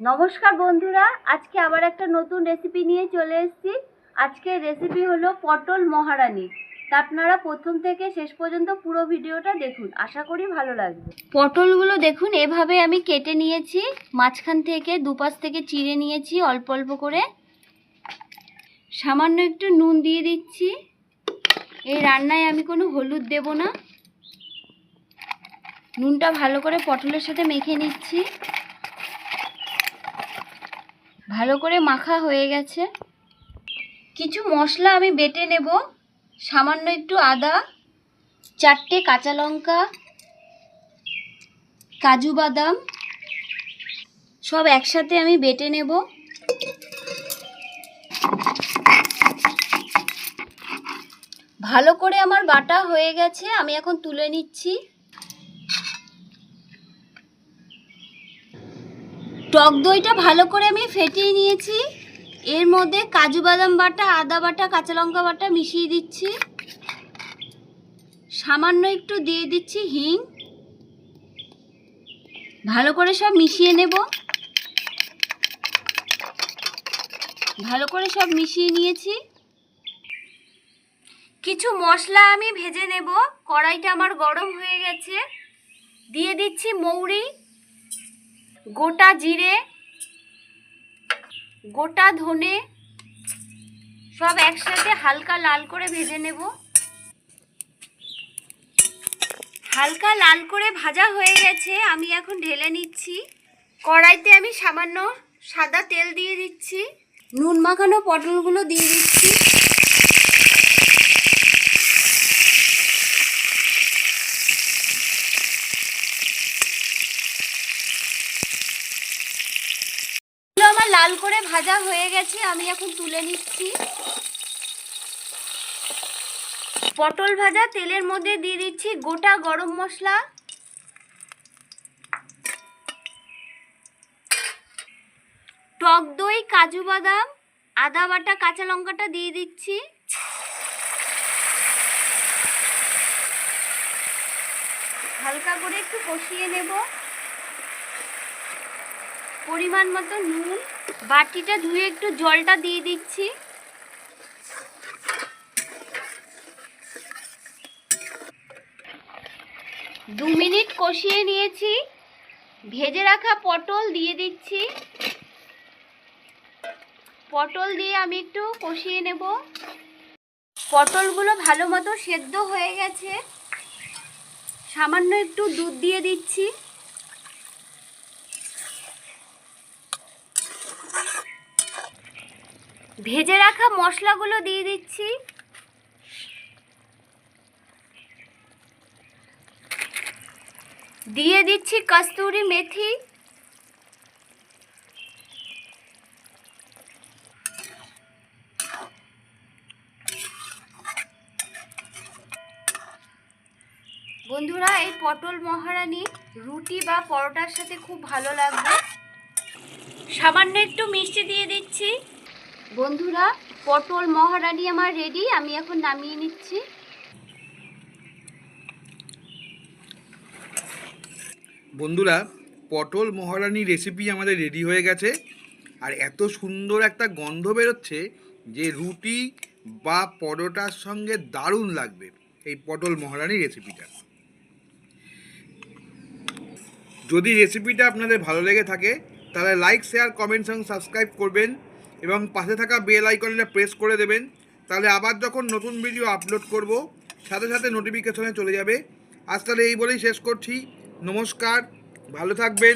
নমস্কার বন্ধুরা, আজকে আবার একটা নতুন রেসিপি নিয়ে চলে এসেছি। আজকের রেসিপি হলো পটল মহারানী। তা আপনারা প্রথম থেকে শেষ পর্যন্ত পুরো ভিডিওটা দেখুন, আশা করি ভালো লাগবে। পটলগুলো দেখুন, এভাবে আমি কেটে নিয়েছি, মাঝখান থেকে দুপাশ থেকে চিড়ে নিয়েছি অল্প অল্প করে। সামান্য একটু নুন দিয়ে দিচ্ছি। এই রান্নায় আমি কোনো হলুদ দেব না। নুনটা ভালো করে পটলের সাথে মেখে নিচ্ছি। ভালো করে মাখা হয়ে গেছে। কিছু মশলা আমি বেটে নেব। সামান্য একটু আদা, চারটে কাঁচা লঙ্কা, কাজু বাদাম, সব একসাথে আমি বেটে নেব। ভালো করে আমার বাটা হয়ে গেছে, আমি এখন তুলে নিচ্ছি। টক দইটা ভালো করে আমি ফেটিয়ে নিয়েছি। এর মধ্যে কাজু বাদাম বাটা, আদা বাটা, কাঁচা লঙ্কা বাটা মিশিয়ে দিচ্ছি। সামান্য একটু দিয়ে দিচ্ছি হিং। ভালো করে সব মিশিয়ে নেব। ভালো করে সব মিশিয়ে নিয়েছি। কিছু মশলা আমি ভেজে নেব। কড়াইটা আমার গরম হয়ে গেছে। দিয়ে দিচ্ছি মৌরি। গোটা জিরে, গোটা ধনে, সব একসাথে হালকা লাল করে ভেজে নেব। হালকা লাল করে ভাজা হয়ে গেছে, আমি এখন ঢেলে নিচ্ছি। কড়াইতে আমি সামান্য সাদা তেল দিয়ে দিচ্ছি। নুন মাখানো পটলগুলো দিয়ে দিচ্ছি। আমার লাল করে ভাজা হয়ে গেছে, আমি এখন তুলে নিচ্ছি। পটল ভাজা, তেলের মধ্যে দিয়ে দিচ্ছি গোটা গরম মশলা। টক দই, কাজু বাদাম, আদা বাটা, কাঁচা লঙ্কাটা দিয়ে দিচ্ছি। হালকা করে একটু কষিয়ে নেব। পরিমাণ মতো নুন, বাটিটা ধুয়ে একটু জলটা দিয়ে দিচ্ছি। দু মিনিট কষিয়ে নিয়েছি। ভেজে রাখা পটল দিয়ে দিচ্ছি। পটল দিয়ে আমি একটু কষিয়ে নেব। পটলগুলো ভালো মতো সেদ্ধ হয়ে গেছে। সামান্য একটু দুধ দিয়ে দিচ্ছি। ভেজে রাখা মশলাগুলো দিয়ে দিচ্ছি। দিয়ে দিচ্ছি কস্তুরি মেথি। বন্ধুরা, এই পটল মহারানি রুটি বা পরোটার সাথে খুব ভালো লাগবে। সামান্য একটু মিষ্টি দিয়ে দিচ্ছি। বন্ধুরা, পটল মহারানি আমার রেডি আমি এখন নামিয়ে নিচ্ছি। বন্ধুরা, পটল মহারানি রেসিপি আমাদের রেডি হয়ে গেছে। আর এত সুন্দর একটা গন্ধ বেরোচ্ছে যে রুটি বা পরোটার সঙ্গে দারুণ লাগবে এই পটল মহারানি রেসিপিটা যদি রেসিপিটা আপনাদের ভালো লেগে থাকে, তাহলে লাইক শেয়ার কমেন্টস এবং সাবস্ক্রাইব করবেন। এবং পাশে থাকা বেল আইকনটা প্রেস করে দেবেন। তাহলে আবার যখন নতুন ভিডিও আপলোড করব, সাথে সাথে নোটিফিকেশনে চলে যাবে। আজ তাহলে এই বলেই শেষ করছি। নমস্কার, ভালো থাকবেন।